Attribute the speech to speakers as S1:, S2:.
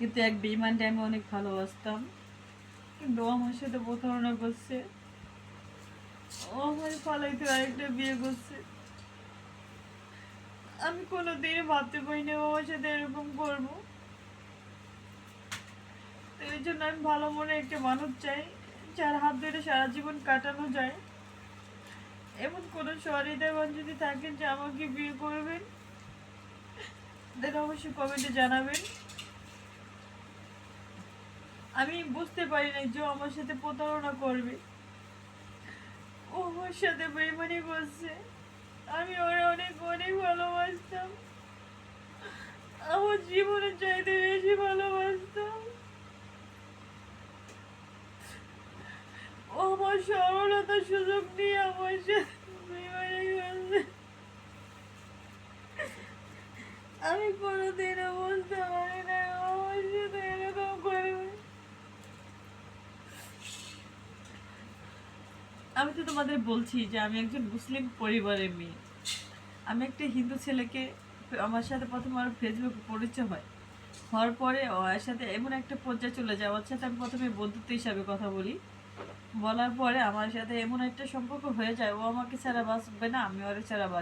S1: কিন্তু এক বেইমানটা আমি অনেক ভালোবাসতাম। কিন্তু আমার সাথে প্রতারণা করছে। আমার ফালাইতে আরেকটা বিয়ে করছে। আমি কোনো দিনই ভাবতে পারিনি ও আমার সাথে এরকম করব। এই জন্য আমি ভালো মনে একটা মানুষ চাই, যার হাত ধরে সারা জীবন কাটানো যায়। এমন কোনো সহৃদয়বান যদি থাকেন যে আমাকে বিয়ে করবেন, তাহলে অবশ্যই কমেন্টে জানাবেন। আমি বুঝতে পারি না যে আমার সাথে প্রতারণা করবে। ও আমার সাথে বেমানি করছে। আমি ওরা অনেক অনেক ভালোবাসতাম। আমার জীবনের চাইতে বেশি ভালোবাসতাম। ও আমার সরলতার সুযোগ নিয়ে আমার সাথে বেমানি করছে। আমি কোনোদিনও বুঝতে পারি না ও আমার সাথে এরকম করবে আমি তো তোমাদের বলছি যে আমি একজন মুসলিম পরিবারের মেয়ে। আমি একটা হিন্দু ছেলেকে আমার সাথে প্রথম আমার ফেসবুকে পরিচয় হয়। হওয়ার পরে ওর সাথে এমন একটা পর্যায়ে চলে যায়। ওর সাথে আমি প্রথমে বন্ধুত্ব হিসাবে কথা বলি। বলার পরে আমার সাথে এমন একটা সম্পর্ক হয়ে যায়, ও আমাকে ছাড়া বাঁচবে না, আমি ওর ছাড়া